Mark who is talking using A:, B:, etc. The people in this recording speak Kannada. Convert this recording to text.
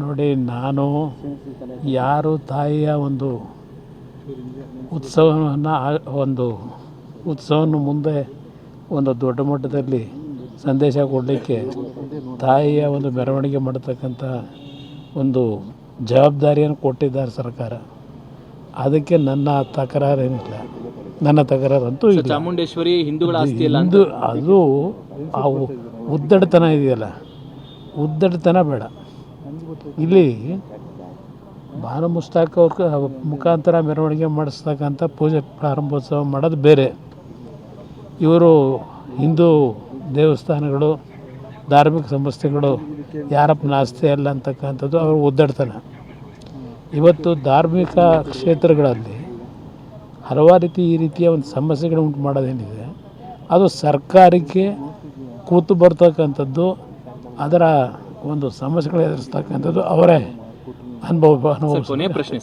A: ನೋಡಿ ನಾನು ಯಾರು ತಾಯಿಯ ಒಂದು ಉತ್ಸವವನ್ನು ಒಂದು ಉತ್ಸವವನ್ನು ಮುಂದೆ ಒಂದು ದೊಡ್ಡ ಮಟ್ಟದಲ್ಲಿ ಸಂದೇಶ ಕೊಡಲಿಕ್ಕೆ ತಾಯಿಯ ಒಂದು ಮೆರವಣಿಗೆ ಮಾಡತಕ್ಕಂಥ ಒಂದು ಜವಾಬ್ದಾರಿಯನ್ನು ಕೊಟ್ಟಿದ್ದಾರೆ ಸರ್ಕಾರ. ಅದಕ್ಕೆ ನನ್ನ ತಕರಾರೇನಿಲ್ಲ. ನನ್ನ ತಕರಾರಂತೂ ಇಲ್ಲ.
B: ಚಾಮುಂಡೇಶ್ವರಿ ಹಿಂದೂಗಳ
A: ಅದು ಆ ಉದ್ದಡತನ ಇದೆಯಲ್ಲ. ಉದ್ದಡತನ ಬೇಡ. ಇಲ್ಲಿ ಭಾನು ಮುಸ್ತಾಕ್ ಅವ್ರ ಮುಖಾಂತರ ಮೆರವಣಿಗೆ ಮಾಡಿಸ್ತಕ್ಕಂಥ ಪೂಜೆ ಪ್ರಾರಂಭೋತ್ಸವ ಮಾಡೋದು ಬೇರೆ. ಇವರು ಹಿಂದೂ ದೇವಸ್ಥಾನಗಳು, ಧಾರ್ಮಿಕ ಸಂಸ್ಥೆಗಳು ಯಾರಪ್ಪ ನಾಸ್ತಿ ಅಲ್ಲ ಅಂತಕ್ಕಂಥದ್ದು ಅವರು ಒದ್ದಾಡ್ತಾನೆ ಇವತ್ತು ಧಾರ್ಮಿಕ ಕ್ಷೇತ್ರಗಳಲ್ಲಿ ಹಲವಾರು ರೀತಿ ಈ ರೀತಿಯ ಒಂದು ಸಮಸ್ಯೆಗಳು ಉಂಟು ಮಾಡೋದೇನಿದೆ ಅದು ಸರ್ಕಾರಕ್ಕೆ ಕೂತು ಬರ್ತಕ್ಕಂಥದ್ದು ಅದರ ಒಂದು ಸಮಸ್ಯೆಗಳು ಎದುರಿಸ್ತಕ್ಕಂಥದ್ದು ಅವರೇ. ಅನುಭವ ಅನುಭವ
B: ಪ್ರಶ್ನೆ